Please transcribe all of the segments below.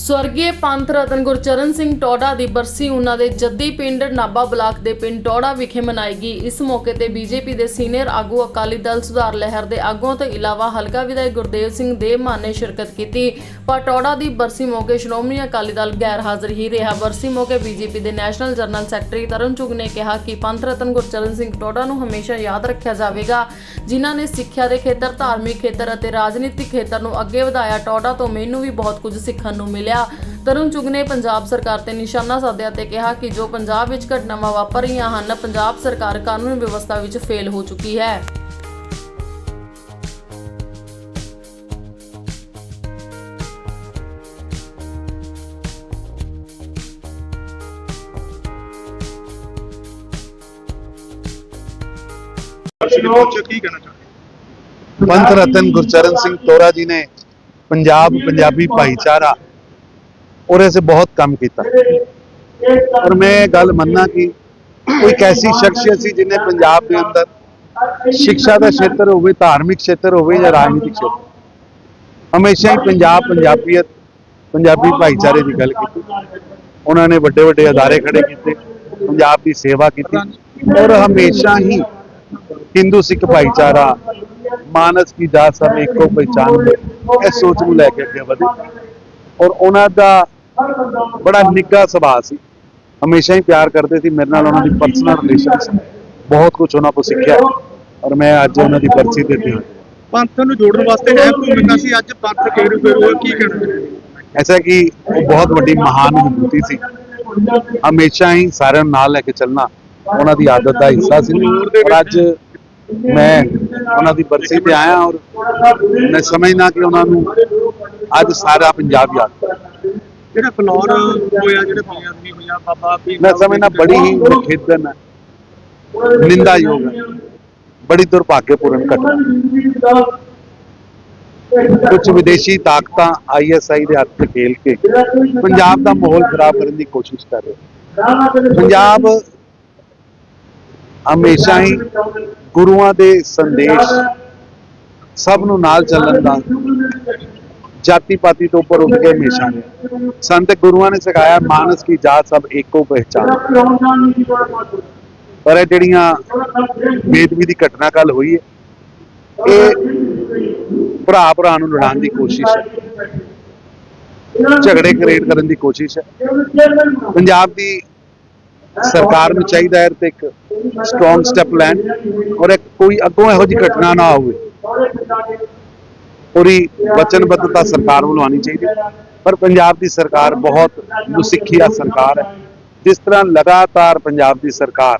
ਸਵਰਗੀ ਪੰਥ ਰਤਨ ਗੁਰਚਰਨ ਸਿੰਘ ਟੋਡਾ ਦੀ ਬਰਸੀ ਉਹਨਾਂ ਦੇ ਜੱਦੀ ਪਿੰਡ ਨਾਬਾ ਬਲਾਕ ਦੇ ਪਿੰਡ ਟੋਡਾ ਵਿਖੇ ਮਨਾਈ ਗਈ। ਇਸ ਮੌਕੇ ਤੇ ਬੀਜੇਪੀ ਦੇ ਸੀਨੀਅਰ ਆਗੂ ਅਕਾਲੀ ਦਲ ਸੁਧਾਰ ਲਹਿਰ ਦੇ ਆਗੂਆਂ ਤੋਂ ਇਲਾਵਾ ਹਲਕਾ ਵਿਧਾਇਕ ਗੁਰਦੇਵ ਸਿੰਘ ਦੇਵਮਾਨ ਨੇ ਸ਼ਿਰਕਤ ਕੀਤੀ। ਪਰ ਟੋਡਾ ਦੀ ਬਰਸੀ ਮੌਕੇ ਸ਼੍ਰੋਮਣੀ ਅਕਾਲੀ ਦਲ ਗੈਰ ਹਾਜ਼ਰ ਹੀ ਰਿਹਾ। ਬਰਸੀ ਮੌਕੇ ਬੀਜੇਪੀ ਦੇ national general secretary Tarun Chugh ਨੇ ਕਿਹਾ ਕਿ ਪੰਥ ਰਤਨ ਗੁਰਚਰਨ ਸਿੰਘ ਟੋਡਾ ਨੂੰ ਹਮੇਸ਼ਾ ਯਾਦ ਰੱਖਿਆ ਜਾਵੇਗਾ। ਜਿਨ੍ਹਾਂ ਨੇ ਸਿੱਖਿਆ ਦੇ ਖੇਤਰ, ਧਾਰਮਿਕ ਖੇਤਰ ਅਤੇ ਰਾਜਨੀਤਿਕ ਖੇਤਰ ਨੂੰ ਅੱਗੇ ਵਧਾਇਆ, ਟੋਡਾ ਤੋਂ ਮੈਨੂੰ ਵੀ ਬਹੁਤ ਕੁਝ ਸਿੱਖਣ ਨੂੰ ਮਿਲਿਆ। ਤਰੁਣ ਚੁਗ ਨੇ ਪੰਜਾਬ ਸਰਕਾਰ ਤੇ ਨਿਸ਼ਾਨਾ ਸਾਧਿਆ ਤੇ ਕਿਹਾ ਕਿ ਜੋ ਪੰਜਾਬ ਵਿੱਚ ਘਟਨਾਵਾਂ ਵਾਪਰ ਰਹੀਆਂ ਹਨ, ਪੰਜਾਬ ਸਰਕਾਰ ਕਾਨੂੰਨ ਵਿਵਸਥਾ ਵਿੱਚ ਫੇਲ ਹੋ ਚੁੱਕੀ ਹੈ। ਕੀ ਕਹਿਣਾ ਪੰਥ ਰਤਨ ਗੁਰਚਰਨ ਸਿੰਘ ਤੋਰਾ ਜੀ ਨੇ ਪੰਜਾਬ ਪੰਜਾਬੀ ਭਾਈਚਾਰਾ ਔਰ ਐਸੇ ਬਹੁਤ ਕੰਮ ਕੀਤਾ। ਔਰ ਮੈਂ ਗੱਲ ਮੰਨਣਾ ਕਿ ਕੋਈ ਐਸੀ ਸ਼ਖਸੀਅਤ ਸੀ ਜਿਨੇ ਪੰਜਾਬ ਦੇ ਅੰਦਰ ਸਿੱਖਿਆ ਦਾ ਖੇਤਰ ਹੋਵੇ, ਧਾਰਮਿਕ ਖੇਤਰ ਹੋਵੇ ਜਾਂ ਰਾਜਨੀਤਿਕ ਖੇਤਰ ਹਮੇਸ਼ਾ ਹੀ ਪੰਜਾਬ ਪੰਜਾਬੀਅਤ, ਪੰਜਾਬੀ ਭਾਈਚਾਰੇ ਦੀ ਗੱਲ ਕੀਤੀ। ਉਹਨਾਂ ਨੇ ਵੱਡੇ ਵੱਡੇ ਅਦਾਰੇ ਖੜੇ ਕੀਤੇ, ਪੰਜਾਬ ਦੀ ਸੇਵਾ ਕੀਤੀ। ਔਰ ਹਮੇਸ਼ਾ ਹੀ ਹਿੰਦੂ ਸਿੱਖ ਭਾਈਚਾਰਾ, ਮਾਨਸ ਕੀ ਦਾਤ ਸਭ ਇੱਕੋ ਪਛਾਣ ਇਹ ਸੋਚ ਨੂੰ ਲੈ ਕੇ ਅੱਗੇ ਵਧੇ। ਔਰ ਉਹਨਾਂ ਦਾ ਬੜਾ ਨਿੱਘਾ ਸੁਭਾਅ ਸੀ। ਹਮੇਸ਼ਾ ਹੀ ਪਿਆਰ ਕਰਦੇ ਸੀ। ਮੇਰੇ ਨਾਲ ਉਹਨਾਂ ਦੀ ਪਰਸਨਲ ਰਿਲੇਸ਼ਨਸ ਬਹੁਤ ਕੁਝ ਉਹਨਾਂ ਤੋਂ ਸਿੱਖਿਆ ਔਰ ਮੈਂ ਅੱਜ ਉਹਨਾਂ ਦੀ ਬਰਸੀ ਤੇ ਤੇ ਪੰਥ ਨੂੰ ਜੋੜਨ ਵਾਸਤੇ ਹੈ ਭੂਮਿਕਾ ਸੀ। ਅੱਜ ਪੰਥ ਫੇਰੂ ਹੈ, ਕੀ ਕਹਿਣਾ ਐਸਾ ਕਿ ਉਹ ਬਹੁਤ ਵੱਡੀ ਮਹਾਨ ਵਿਭੂਤੀ ਸੀ। ਹਮੇਸ਼ਾ ਹੀ ਸਾਰਿਆਂ ਨੂੰ ਨਾਲ ਲੈ ਕੇ ਚੱਲਣਾ ਉਹਨਾਂ ਦੀ ਆਦਤ ਦਾ ਹਿੱਸਾ ਸੀ। ਔਰ ਅੱਜ ਮੈਂ ਉਹਨਾਂ ਦੀ ਬਰਸੀ ਤੇ ਆਇਆ ਔਰ ਮੈਂ ਸਮਝਦਾ ਕਿ ਉਹਨਾਂ ਨੂੰ ਅੱਜ ਸਾਰਾ ਪੰਜਾਬ ਯਾਦ ਕਰਦਾ। ਜਿਹੜਾ ਫਲੋਰ ਹੋਇਆ ਜਿਹੜੇ ਬੇਅਦਬੀ ਹੋਇਆ ਬਾਬਾ ਵੀ ਮੈਂ ਸਮਝਦਾ ਬੜੀ ਹੀ ਨਿਖੇਧਨ ਹੈ। ਨਿੰਦਾਯੋਗ ਹੈ। ਬੜੀ ਦੁਰਭਾਗਯਪੂਰਨ ਘਟਨਾ। ਕੁਝ ਵਿਦੇਸ਼ੀ ਤਾਕਤਾਂ ਆਈਐਸਆਈ ਦੇ ਹੱਥ ਖੇਲ ਕੇ ਪੰਜਾਬ ਦਾ ਮਾਹੌਲ ਖਰਾਬ ਕਰਨ ਦੀ ਕੋਸ਼ਿਸ਼ ਕਰ ਰਹੇ ਪੰਜਾਬ ਹਮੇਸ਼ਾ ਹੀ ਗੁਰੂਆਂ ਦੇ ਸੰਦੇਸ਼ ਸਭ ਨੂੰ ਨਾਲ ਚੱਲਣ ਦਾ ਜਾਤੀ ਪਾਤੀ ਤੋਂ ਉੱਪਰ ਉੱਠ ਕੇ ਹਮੇਸ਼ਾ ਨੇ। ਸੰਤ ਗੁਰੂਆਂ ਨੇ ਸਿਖਾਇਆ, ਮਾਨਸ ਕੀ ਜਾਤ ਸਭ ਇੱਕੋ ਪਹਿਚਾਨ। ਪਰ ਇਹ ਜਿਹੜੀਆਂ ਬੇਦਬੀ ਦੀ ਘਟਨਾ ਕੱਲ ਹੋਈ ਹੈ, ਇਹ ਭਰਾ ਭਰਾ ਨੂੰ ਲੜਾਉਣ ਦੀ ਕੋਸ਼ਿਸ਼ ਹੈ। ਝਗੜੇ ਕ੍ਰੀਏਟ ਕਰਨ ਦੀ ਕੋਸ਼ਿਸ਼ ਹੈ। ਪੰਜਾਬ ਦੀ ਸਰਕਾਰ ਨੂੰ ਚਾਹੀਦਾ ਹੈ ਤੇ ਇੱਕ ਸਟਰੋਂਗ ਸਟੈਪ ਲੈਣ ਔਰ ਕੋਈ ਅੱਗੋਂ ਇਹੋ ਜਿਹੀ ਘਟਨਾ ਨਾ ਹੋਵੇ। ਪੂਰੀ ਵਚਨਬੱਧਤਾ ਸਰਕਾਰ ਵੱਲੋਂ ਆਉਣੀ ਚਾਹੀਦੀ ਪਰ ਪੰਜਾਬ ਦੀ ਸਰਕਾਰ ਬਹੁਤ ਨੁਸਿੱਖਿਆ ਸਰਕਾਰ ਹੈ। ਜਿਸ ਤਰ੍ਹਾਂ ਲਗਾਤਾਰ ਪੰਜਾਬ ਦੀ ਸਰਕਾਰ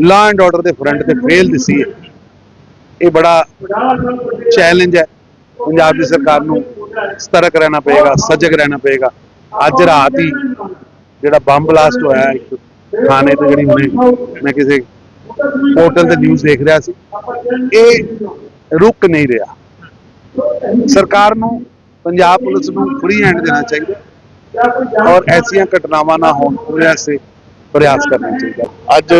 ਲਾ ਐਂਡ ਆਰਡਰ ਦੇ ਫਰੰਟ ਤੇ ਫੇਲ ਦਿਸੀ ਹੈ, ਇਹ ਬੜਾ ਚੈਲੰਜ ਹੈ। ਪੰਜਾਬ ਦੀ ਸਰਕਾਰ ਨੂੰ ਸਤਰਕ ਰਹਿਣਾ ਪਏਗਾ, ਸਜਗ ਰਹਿਣਾ ਪਏਗਾ। ਅੱਜ ਰਾਤ ਹੀ ਜਿਹੜਾ ਬੰਬ ਬਲਾਸਟ ਹੋਇਆ ਇੱਕ ਥਾਣੇ ਤੇ ਜਿਹੜੀ ਹੁਣੇ ਮੈਂ ਕਿਸੇ ਪੋਰਟਲ ਤੇ ਨਿਊਜ਼ ਦੇਖ ਰਿਹਾ ਸੀ, ਇਹ ਰੁਕ ਨਹੀਂ ਰਿਹਾ। ਸਰਕਾਰ ਨੂੰ, ਪੰਜਾਬ ਪੁਲਿਸ ਨੂੰ ਫ੍ਰੀ ਹੈਂਡ ਦੇਣਾ ਚਾਹੀਦਾ ਔਰ ਐਸੀਆਂ ਘਟਨਾਵਾਂ ਨਾ ਹੋਣ ਉਹਦੇ ਵਾਸਤੇ ਪ੍ਰਯਾਸ ਕਰਨਾ ਚਾਹੀਦਾ। ਅੱਜ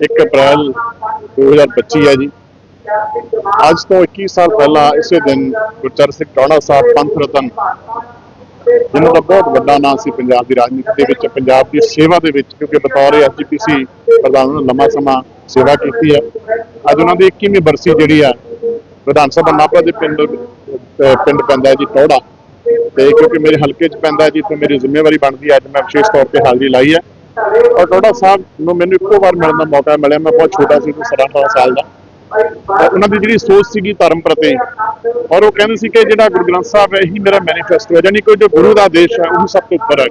1 ਅਪ੍ਰੈਲ 2025 ਹੈ ਜੀ। ਅੱਜ ਤੋਂ 21 ਸਾਲ ਪਹਿਲਾਂ ਇਸੇ ਦਿਨ ਗੁਰਚਰਨ ਸਿੰਘ ਟੌੜਾ ਸਾਹਿਬ ਪੰਥ ਰਤਨ, ਜਿਹਨਾਂ ਦਾ ਬਹੁਤ ਵੱਡਾ ਨਾਂ ਸੀ ਪੰਜਾਬ ਦੀ ਰਾਜਨੀਤੀ ਦੇ ਵਿੱਚ, ਪੰਜਾਬ ਦੀ ਸੇਵਾ ਦੇ ਵਿੱਚ, ਕਿਉਂਕਿ ਬਤੌਰ ਐਸਜੀਪੀਸੀ ਪ੍ਰਧਾਨ ਨੂੰ ਲੰਮਾ ਸਮਾਂ ਸੇਵਾ ਕੀਤੀ ਹੈ। ਅੱਜ ਉਹਨਾਂ ਦੀ 21ਵੀਂ ਬਰਸੀ ਜਿਹੜੀ ਆ ਵਿਧਾਨ ਸਭਾ ਨਾਭਾ ਦੇ ਪਿੰਡ ਪਿੰਡ ਪੈਂਦਾ ਜੀ ਟੋੜਾ ਤੇ ਕਿਉਂਕਿ ਮੇਰੇ ਹਲਕੇ 'ਚ ਪੈਂਦਾ ਜੀ ਤੇ ਮੇਰੀ ਜ਼ਿੰਮੇਵਾਰੀ ਬਣਦੀ ਹੈ, ਅੱਜ ਮੈਂ ਵਿਸ਼ੇਸ਼ ਤੌਰ ਤੇ ਹਾਜ਼ਰੀ ਲਾਈ ਹੈ। ਔਰ ਟੋੜਾ ਸਾਹਿਬ ਨੂੰ ਮੈਨੂੰ ਇੱਕੋ ਵਾਰ ਮਿਲਣ ਦਾ ਮੌਕਾ ਮਿਲਿਆ, ਮੈਂ ਬਹੁਤ ਛੋਟਾ ਸੀ ਕੋਈ 17 ਸਾਲ ਦਾ। ਉਹਨਾਂ ਦੀ ਜਿਹੜੀ ਸੋਚ ਸੀਗੀ ਧਰਮ ਪ੍ਰਤੀ, ਔਰ ਉਹ ਕਹਿੰਦੇ ਸੀ ਕਿ ਜਿਹੜਾ ਗੁਰੂ ਗ੍ਰੰਥ ਸਾਹਿਬ ਹੈ, ਇਹੀ ਮੇਰਾ ਮੈਨੀਫੈਸਟੋ ਹੈ, ਯਾਨੀ ਕਿ ਜੋ ਗੁਰੂ ਦਾ ਦੇਸ਼ ਹੈ, ਉਹ ਸਭ ਤੋਂ ਉੱਪਰ ਹੈ।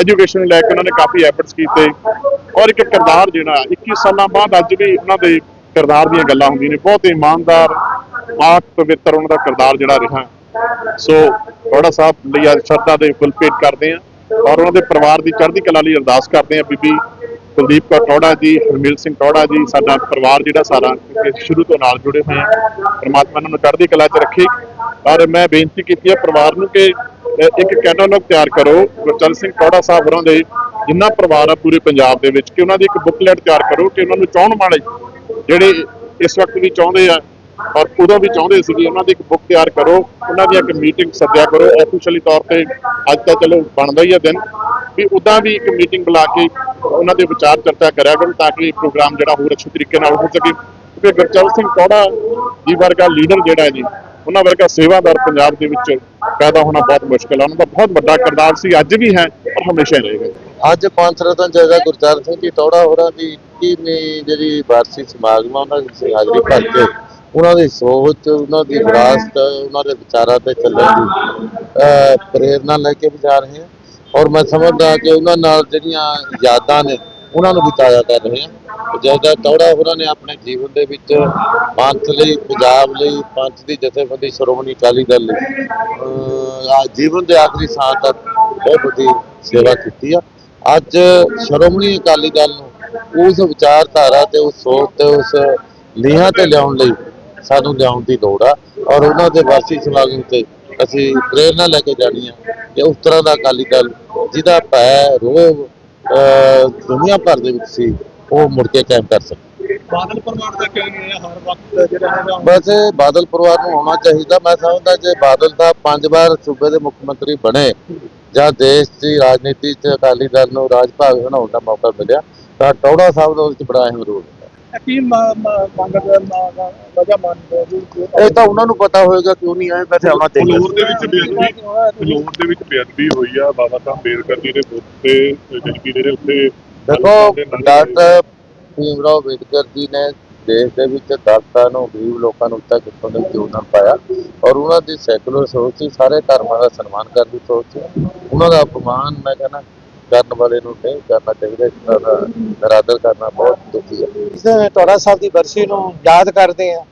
ਐਜੂਕੇਸ਼ਨ ਲੈ ਕੇ ਉਹਨਾਂ ਨੇ ਕਾਫੀ ਐਫਰਟਸ ਕੀਤੇ। ਔਰ ਇੱਕ ਕਿਰਦਾਰ ਜਿਹੜਾ 21 ਸਾਲਾਂ ਬਾਅਦ ਅੱਜ ਵੀ ਉਹਨਾਂ ਦੇ ਕਿਰਦਾਰ ਦੀਆਂ ਗੱਲਾਂ ਹੁੰਦੀਆਂ ਨੇ, ਬਹੁਤ ਇਮਾਨਦਾਰ ਪਾਕ ਪਵਿੱਤਰ ਉਹਨਾਂ ਦਾ ਕਿਰਦਾਰ ਜਿਹੜਾ ਰਿਹਾ। ਸੋ ਥੋੜਾ ਸਾਹਿਬ ਲਈ ਅੱਜ ਸ਼ਰਧਾ ਦੇ ਫੁੱਲ ਭੇਟ ਕਰਦੇ ਆ ਔਰ ਉਹਨਾਂ ਦੇ ਪਰਿਵਾਰ ਦੀ ਚੜ੍ਹਦੀ ਕਲਾ ਲਈ ਅਰਦਾਸ ਕਰਦੇ ਆ ਬੀਬੀ ਕੁਲਦੀਪ ਕੌਰ ਟੌੜਾ ਜੀ, ਹਰਮੀਲ ਸਿੰਘ ਟੌੜਾ ਜੀ, ਸਾਡਾ ਪਰਿਵਾਰ ਜਿਹੜਾ ਸਾਰਾ ਸ਼ੁਰੂ ਤੋਂ ਨਾਲ ਜੁੜੇ ਹੋਏ ਆ ਪਰਮਾਤਮਾ ਉਹਨਾਂ ਨੂੰ ਚੜ੍ਹਦੀ ਕਲਾ 'ਚ ਰੱਖੇ। ਔਰ ਮੈਂ ਬੇਨਤੀ ਕੀਤੀ ਹੈ ਪਰਿਵਾਰ ਨੂੰ ਕਿ ਇੱਕ ਕੈਟਾਲੌਗ ਤਿਆਰ ਕਰੋ। ਗੁਰਚਰਨ ਸਿੰਘ ਟੌੜਾ ਸਾਹਿਬ ਹੋਰਾਂ ਦੇ ਜਿੰਨਾ ਪਰਿਵਾਰ ਆ ਪੂਰੇ ਪੰਜਾਬ ਦੇ ਵਿੱਚ, ਕਿ ਉਹਨਾਂ ਦੀ ਇੱਕ ਬੁੱਕਲੈਟ ਤਿਆਰ ਕਰੋ ਕਿ ਉਹਨਾਂ ਨੂੰ ਚਾਹਣ ਵਾਲੇ ਜਿਹੜੇ ਇਸ ਵਕਤ ਵੀ ਚਾਹੁੰਦੇ ਆ ਔਰ ਉਦੋਂ ਵੀ ਚਾਹੁੰਦੇ ਸੀ ਕਿ ਉਹਨਾਂ ਦੀ ਇੱਕ ਬੁੱਕ ਤਿਆਰ ਕਰੋ, ਉਹਨਾਂ ਦੀ ਇੱਕ ਮੀਟਿੰਗ ਸੱਦਿਆ ਕਰੋ। ਆਫੀਸ਼ੀਅਲੀ ਤੌਰ ਤੇ ਅੱਜ ਤਾਂ ਚਲੋ ਬਣਦਾ ਹੀ ਆ ਦਿਨ। ਵੀ ਉਦਾਂ ਵੀ ਇੱਕ ਮੀਟਿੰਗ ਬੁਲਾ ਕੇ ਉਹਨਾਂ ਦੇ ਵਿਚਾਰ ਚਰਚਾ ਕਰਿਆ ਕਰੋ ਤਾਂ ਕਿ ਪ੍ਰੋਗਰਾਮ ਜਿਹੜਾ ਹੋਰ ਅੱਛੇ ਤਰੀਕੇ ਨਾਲ ਹੋ ਸਕੇ। ਕਿਉਂਕਿ ਗੁਰਚਰਨ ਸਿੰਘ ਟੌੜਾ ਜੀ ਵਰਗਾ ਲੀਡਰ ਜਿਹੜਾ ਹੈ ਜੀ, ਉਹਨਾਂ ਵਰਗਾ ਸੇਵਾਦਾਰ ਪੰਜਾਬ ਦੇ ਵਿੱਚ ਪੈਦਾ ਹੋਣਾ ਬਹੁਤ ਮੁਸ਼ਕਲ ਹੈ ਉਹਨਾਂ ਦਾ ਬਹੁਤ ਵੱਡਾ ਕਿਰਦਾਰ ਸੀ, ਅੱਜ ਵੀ ਹੈ ਔਰ ਹਮੇਸ਼ਾ ਹੀ ਰਹੇਗਾ ਅੱਜ ਪੰਜ ਰਤਨ ਜਗਾ ਗੁਰਚਰਨ ਸਿੰਘ ਜੀ ਟੌੜਾ ਹੋਰਾਂ ਦੀ 21ਵੀਂ ਜਿਹੜੀ ਵਾਰਸੀ ਸਮਾਗਮ ਆ, ਉਹਨਾਂ ਦੀ ਹਾਜ਼ਰੀ ਭਰ ਕੇ ਉਹਨਾਂ ਦੀ ਸੋਚ ਉਹਨਾਂ ਦੀ ਵਿਰਾਸਤ ਉਹਨਾਂ ਦੇ ਵਿਚਾਰਾਂ ਤੇ ਚੱਲਣ ਦੀ ਅਹ, ਪ੍ਰੇਰਨਾ ਲੈ ਕੇ ਵੀ ਜਾ ਰਹੇ ਹਾਂ ਔਰ ਮੈਂ ਸਮਝਦਾ ਕਿ ਉਹਨਾਂ ਨਾਲ ਜਿਹੜੀਆਂ ਯਾਦਾਂ ਨੇ ਉਹਨਾਂ ਨੂੰ ਵੀ ਤਾਜ਼ਾ ਕਰ ਰਹੇ ਹਾਂ। ਜਿਹੜਾ ਟੌੜਾ ਉਹਨਾਂ ਨੇ ਆਪਣੇ ਜੀਵਨ ਦੇ ਵਿੱਚ ਪੰਥ ਲਈ ਪੰਜਾਬ ਲਈ ਪੰਥ ਦੀ ਜਥੇਬੰਦੀ ਸ਼੍ਰੋਮਣੀ ਅਕਾਲੀ ਦਲ ਲਈ ਆ ਜੀਵਨ ਦੇ ਆਖਰੀ ਸਾਹ ਤੱਕ ਬਹੁਤ ਵੱਡੀ ਸੇਵਾ ਕੀਤੀ ਆ। ਅੱਜ ਸ਼੍ਰੋਮਣੀ ਅਕਾਲੀ ਦਲ ਨੂੰ ਉਸ ਵਿਚਾਰਧਾਰਾ ਤੇ ਉਸ ਸੋਚ ਤੇ ਉਸ ਲੀਹਾਂ ਤੇ ਲਿਆਉਣ ਲਈ ਸਾਨੂੰ ਲਿਆਉਣ ਦੀ ਲੋੜ ਆ ਔਰ ਉਹਨਾਂ ਦੇ ਵਾਸੀ ਸਮਾਗਮ ਤੇ ਅਸੀਂ ਪ੍ਰੇਰਨਾ ਲੈ ਕੇ ਜਾਣੀ ਆ ਕਿ ਉਸ ਤਰ੍ਹਾਂ ਦਾ ਅਕਾਲੀ ਦਲ ਜਿਹਦਾ ਭੈ ਰੋਹ ਦੁਨੀਆ ਭਰ ਦੇ ਵਿੱਚ ਸੀ ਉਹ ਮੁੜ ਕੇ ਕਾਇਮ ਕਰ ਸਕੇ। ਬਾਦਲ ਪਰਿਵਾਰ ਦਾ ਕਹਿਣਾ ਹਰ ਵਕਤ ਜਿਹੜਾ ਹੈਗਾ ਬਸ ਬਾਦਲ ਪਰਿਵਾਰ ਨੂੰ ਹੋਣਾ ਚਾਹੀਦਾ। ਮੈਂ ਸਮਝਦਾ ਜੇ ਬਾਦਲ ਸਾਹਿਬ ਪੰਜ ਵਾਰ ਸੂਬੇ ਦੇ ਮੁੱਖ ਮੰਤਰੀ ਬਣੇ ਜਾਂ ਦੇਸ਼ ਦੀ ਰਾਜਨੀਤੀ 'ਚ ਅਕਾਲੀ ਦਲ ਨੂੰ ਰਾਜ ਭਾਗ ਬਣਾਉਣ ਦਾ ਮੌਕਾ ਮਿਲਿਆ ਤਾਂ ਟੌੜਾ ਸਾਹਿਬ ਦਾ ਉਹਦੇ 'ਚ ਬੜਾ ਅਹਿਮ ਰੋਲ ਹੈ। ਕੀ ਮੰਗਦਾ ਵਜ੍ਹਾ ਮੰਨਦੇ ਜੀ ਇਹ ਤਾਂ ਉਹਨਾਂ ਨੂੰ ਪਤਾ ਹੋਏਗਾ ਕਿਉਂ ਨਹੀਂ ਆਏ? ਵੈਸੇ ਆਉਣਾ ਚਾਹੀਦਾ। ਫਲੋਰ ਦੇ ਵਿੱਚ ਬੇਅਦਬੀ ਫਲੋਰ ਦੇ ਵਿੱਚ ਬੇਅਦਬੀ ਹੋਈ ਆ। ਬਾਬਾ ਸਾਹਿਬ ਅੰਬੇਦਕਰ ਜੀ ਦੇ ਬੁੱਤ ਤੇ ਜਿਹੜੀ ਕਿ ਜਿਹੜੇ ਉੱਤੇ ਦੇਖੋ ਡਾਕਟਰ ਭੀਮਰਾਓ ਅੰਬੇਡਕਰ ਜੀ ਨੇ ਦੇਸ਼ ਦੇ ਵਿੱਚ ਦਲਤਾਂ ਨੂੰ ਗਰੀਬ ਲੋਕਾਂ ਨੂੰ ਯੋਗਦਾਨ ਪਾਇਆ। ਔਰ ਉਹਨਾਂ ਦੀ ਸੈਕੂਲਰ ਸੋਚ ਸੀ ਸਾਰੇ ਧਰਮਾਂ ਦਾ ਸਨਮਾਨ ਕਰਨ ਦੀ ਸੋਚ ਸੀ। ਉਹਨਾਂ ਦਾ ਅਪਮਾਨ ਮੈਂ ਕਹਿੰਦਾ ਕਰਨ ਵਾਲੇ ਨੂੰ ਨਹੀਂ ਕਰਨਾ ਚਾਹੀਦਾ ਇਸ ਤਰ੍ਹਾਂ ਦਾ ਨਿਰਾਦਰ ਕਰਨਾ ਬਹੁਤ ਦੁਖੀ ਹੈ। ਇਸ ਟੋੜਾ ਸਾਹਿਬ ਦੀ ਬਰਸੀ ਨੂੰ ਯਾਦ ਕਰਦੇ ਆ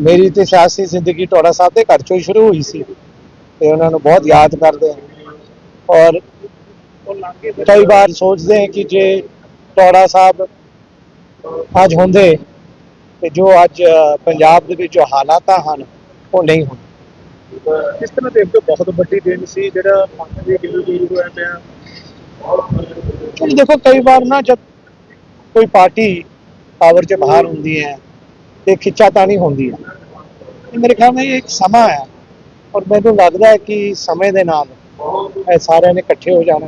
ਮੇਰੀ ਤੇ ਸਿਆਸੀ ਜ਼ਿੰਦਗੀ ਟੋੜਾ ਸਾਹਿਬ ਦੇ ਘਰ ਚੋਂ ਹੀ ਸ਼ੁਰੂ ਹੋਈ ਸੀ ਤੇ ਉਹਨਾਂ ਨੂੰ ਬਹੁਤ ਯਾਦ ਕਰਦੇ ਆ ਔਰ ਕਈ ਵਾਰ ਸੋਚਦੇ ਹਾਂ ਕਿ ਜੇ ਟੋੜਾ ਸਾਹਿਬ ਅੱਜ ਹੁੰਦੇ ਤੇ ਜੋ ਅੱਜ ਪੰਜਾਬ ਦੇ ਵਿੱਚ ਜੋ ਹਾਲਾਤ ਹਨ ਉਹ ਨਹੀਂ ਹੁੰਦੇ। ਕਿਸ ਤਰ੍ਹਾਂ ਦੇਖਦੇ ਹੋ ਬਹੁਤ ਵੱਡੀ ਦਿਨ ਸੀ ਜਿਹੜਾ ਪੰਜ ਦੇ ਕਿਲੋ ਦੂਰ ਹੋਇਆ ਪਿਆ ਕੁਝ ਦੇਖੋ, ਕਈ ਵਾਰ ਨਾ ਜਦ ਕੋਈ ਪਾਰਟੀ ਪਾਵਰ ਦੇ ਬਾਹਰ ਹੁੰਦੀ ਹੈ ਤੇ ਖਿੱਚਾਤਾਣੀ ਹੁੰਦੀ। ਹੈ ਇਹ ਮੇਰੇ ਖਿਆਲ ਨਾਲ ਇੱਕ ਸਮਾਂ ਹੈ ਔਰ ਮੈਨੂੰ ਲੱਗਦਾ ਹੈ ਕਿ ਸਮੇਂ ਦੇ ਨਾਲ ਇਹ ਸਾਰਿਆਂ ਨੇ ਇਕੱਠੇ ਹੋ ਜਾਣਾ।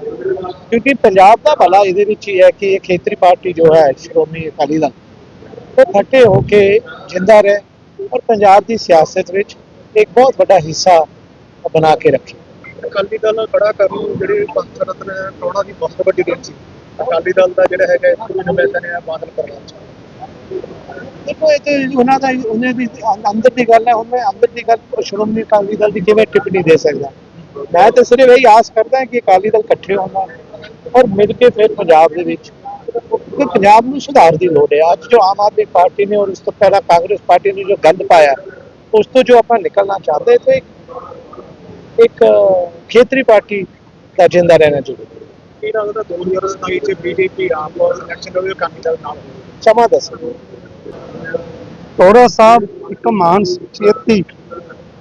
ਕਿਉਂਕਿ ਪੰਜਾਬ ਦਾ ਭਲਾ ਇਹਦੇ ਵਿੱਚ ਹੀ ਹੈ ਕਿ ਇਹ ਖੇਤਰੀ ਪਾਰਟੀ ਜੋ ਹੈ, ਸ਼੍ਰੋਮਣੀ ਅਕਾਲੀ ਦਲ, ਉਹ ਇਕੱਠੇ ਹੋ ਕੇ ਜਿੰਦਾ ਰਹੇ ਔਰ ਪੰਜਾਬ ਦੀ ਸਿਆਸਤ ਵਿੱਚ ਇੱਕ ਬਹੁਤ ਵੱਡਾ ਹਿੱਸਾ ਬਣਾ ਕੇ ਰੱਖੇ। ਅਕਾਲੀ ਦਲ ਖੜਾ ਕਰਨ ਨੂੰ ਜਿਹੜੇ ਪੰਥ ਰਤਨ ਟੋੜਾ ਦੀ ਬਹੁਤ ਵੱਡੀ ਦਿਨ ਸੀ। ਅਕਾਲੀ ਦਲ ਦਾ ਜਿਹੜਾ ਹੈਗਾ ਇੱਕ ਵੀ ਨੁਮਾਇੰਦਾ ਬਾਦਲ ਪਰਿਵਾਰ ਦੇਖੋ, ਇਹ ਤੇ ਉਹਨਾਂ ਦਾ ਉਹਨੇ ਦੀ ਅੰਦਰ ਦੀ ਗੱਲ ਹੈ ਹੁਣ ਅੰਦਰ ਦੀ ਗੱਲ ਸ਼੍ਰੋਮਣੀ ਅਕਾਲੀ ਦਲ ਦੀ ਕਿਵੇਂ ਟਿੱਪਣੀ ਦੇ ਸਕਦਾ? ਮੈਂ ਤਾਂ ਸਿਰਫ ਇਹੀ ਆਸ ਕਰਦਾ ਕਿ ਅਕਾਲੀ ਦਲ ਇਕੱਠੇ ਹੋਣਾ ਔਰ ਮਿਲ ਕੇ ਫਿਰ ਪੰਜਾਬ ਦੇ ਵਿੱਚ ਕਿਉਂਕਿ ਪੰਜਾਬ ਨੂੰ ਸੁਧਾਰ ਦੀ ਲੋੜ ਹੈ। ਅੱਜ ਜੋ ਆਮ ਆਦਮੀ ਪਾਰਟੀ ਨੇ ਔਰ ਉਸ ਤੋਂ ਪਹਿਲਾਂ ਕਾਂਗਰਸ ਪਾਰਟੀ ਨੇ ਜੋ ਗੰਦ ਪਾਇਆ, ਉਸ ਤੋਂ ਜੋ ਆਪਾਂ ਨਿਕਲਣਾ ਚਾਹਦੇ, ਤੇ ਇੱਕ ਖੇਤਰੀ ਪਾਰਟੀ ਦਾ ਜਿੰਦਾ ਰਹਿਣਾ ਚਾਹੀਦਾ। ਕੀ ਲੱਗਦਾ 2027 ਚ ਬੀਜੇਪੀ ਇਲੈਕਸ਼ਨ ਹੋਵੇ? ਸਮਾਂ ਦੱਸੋ। ਟੋੜਾ ਸਾਹਿਬ ਇੱਕ ਮਹਾਨ ਸ਼ਖਸੀਅਤ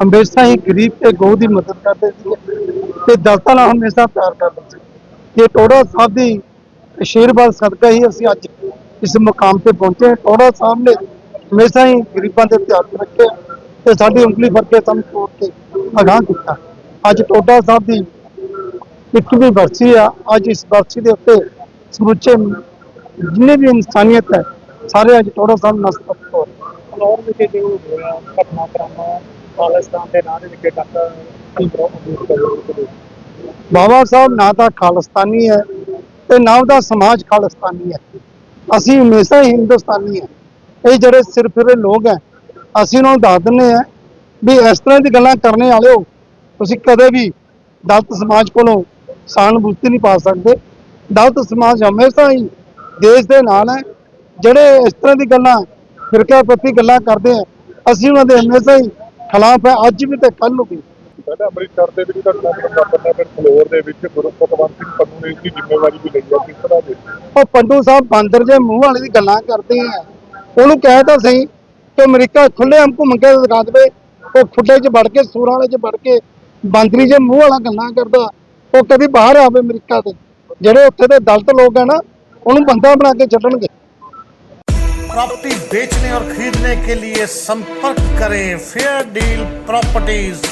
ਹਮੇਸ਼ਾ ਹੀ ਗਰੀਬ ਤੇ ਗਊ ਦੀ ਮਦਦ ਕਰਦੇ ਸੀ ਤੇ ਦਲਤਾਂ ਨਾਲ ਹਮੇਸ਼ਾ ਪਿਆਰ ਕਰਦੇ ਸੀ। ਇਹ ਟੋੜਾ ਸਾਹਿਬ ਦੀ ਆਸ਼ੀਰਵਾਦ ਸਦਕਾ ਹੀ ਅਸੀਂ ਅੱਜ ਇਸ ਮੁਕਾਮ ਤੇ ਪਹੁੰਚੇ ਹਾਂ। ਟੋੜਾ ਸਾਹਿਬ ਨੇ ਹਮੇਸ਼ਾ ਹੀ ਗਰੀਬਾਂ ਦੇ ਧਿਆਨ ਰੱਖਿਆ ਤੇ ਸਾਡੀ ਉਂਗਲੀ ਫੜ ਕੇ ਸਾਨੂੰ ਤੋੜ ਕੇ ਅਗਾਹ ਕੀਤਾ। ਅੱਜ ਟੋਡਾ ਸਾਹਿਬ ਦੀ ਇੱਕਵੀਂ ਬਰਸੀ ਆ। ਅੱਜ ਇਸ ਬਰਸੀ ਦੇ ਉੱਤੇ ਸਮੁੱਚੇ ਜਿੰਨੇ ਵੀ ਇਨਸਾਨੀਅਤ ਹੈ ਸਾਰੇ ਅੱਜ ਟੋੜਾ ਸਾਹਿਬ ਨਸਤਕ ਹੋ ਰਹੇ। ਫਲੋਰ ਵਿੱਚ ਜੋ ਹੋਇਆ ਘਟਨਾਕ੍ਰਮ ਖਾਲਿਸਤਾਨ ਦੇ ਨਾਂ ਦੇ ਵਿੱਚ ਡਾਕਟਰ ਭੀਮਰਾਓ ਅੰਬੇਦਕਰ ਜੀ ਬਾਬਾ ਸਾਹਿਬ ਨਾ ਤਾਂ ਖਾਲਿਸਤਾਨੀ ਹੈ ਤੇ ਨਾ ਉਹਦਾ ਸਮਾਜ ਖਾਲਿਸਤਾਨੀ ਹੈ। ਅਸੀਂ ਹਮੇਸ਼ਾ ਹੀ ਹਿੰਦੁਸਤਾਨੀ ਹੈ। ਇਹ ਜਿਹੜੇ ਸਿਰਫਿਰੇ ਲੋਕ ਹੈ ਅਸੀਂ ਉਹਨਾਂ ਨੂੰ ਦੱਸ ਦਿੰਦੇ ਆ ਵੀ ਇਸ ਤਰ੍ਹਾਂ ਦੀ ਗੱਲਾਂ ਕਰਨੇ ਵਾਲਿਓ ਤੁਸੀਂ ਕਦੇ ਵੀ ਦਲਿਤ ਸਮਾਜ ਕੋਲੋਂ ਸਹਾਨੁਭੂਤੀ ਨਹੀਂ ਪਾ ਸਕਦੇ। ਦਲਿਤ ਸਮਾਜ ਹਮੇਸ਼ਾ ਹੀ ਦੇਸ਼ ਦੇ ਨਾਲ ਹੈ। ਜਿਹੜੇ ਇਸ ਤਰ੍ਹਾਂ ਦੀ ਗੱਲਾਂ ਫਿਰਕਾ ਪ੍ਰਤੀ ਗੱਲਾਂ ਕਰਦੇ ਆ ਅਸੀਂ ਉਹਨਾਂ ਦੇ ਹਮੇਸ਼ਾ ਹੀ ਖਿਲਾਫ ਹੈ। ਅੱਜ ਵੀ ਤੇ ਕੱਲ੍ਹ ਨੂੰ ਵੀ। ਪਹਿਲਾਂ ਅੰਮ੍ਰਿਤਸਰ ਦੇ ਵਿੱਚ ਘਟਨਾ ਵਾਪਰਦਾ ਫਿਰ ਫਲੋਰ ਦੇ ਵਿੱਚ ਗੁਰੂ ਪਤਵੰਤ ਸਿੰਘ ਪੰਨੂ ਨੇ ਇਸ ਦੀ ਜ਼ਿੰਮੇਵਾਰੀ ਵੀ ਲਈ ਹੈ। ਕਿਸ ਤਰ੍ਹਾਂ ਦੇ? ਉਹ ਪੰਡੂ ਸਾਹਿਬ ਬਾਂਦਰ ਜੇ ਮੂੰਹ ਵਾਲੇ ਦੀ ਗੱਲਾਂ ਕਰਦੇ ਆ। ਉਹਨੂੰ ਕਹਿ ਤਾਂ ਸਹੀ ਕਿ ਅਮਰੀਕਾ ਖੁੱਲੇ ਹਮ ਘੁੰਮ ਕੇ ਦਿਖਾ ਦੇਵੇ। ਉਹ ਖੁੱਡੇ 'ਚ ਵੜ ਕੇ ਸੂਰਾਂ ਵਾਲੇ 'ਚ ਵੜ ਕੇ ਬਾਂਦਰੀ ਜੇ ਮੂੰਹ ਵਾਲਾ ਗੱਲਾਂ ਕਰਦਾ ਉਹ ਕਦੀ ਬਾਹਰ ਆਵੇ ਅਮਰੀਕਾ ਤੇ ਜਿਹੜੇ ਉੱਥੇ ਦੇ ਦਲਤ ਲੋਕ ਆ ਨਾ ਉਹਨੂੰ ਬੰਦਾ ਬਣਾ ਕੇ ਛੱਡਣਗੇ प्रॉपर्टी बेचने और खरीदने के लिए संपर्क करें फेयर डील प्रॉपर्टीज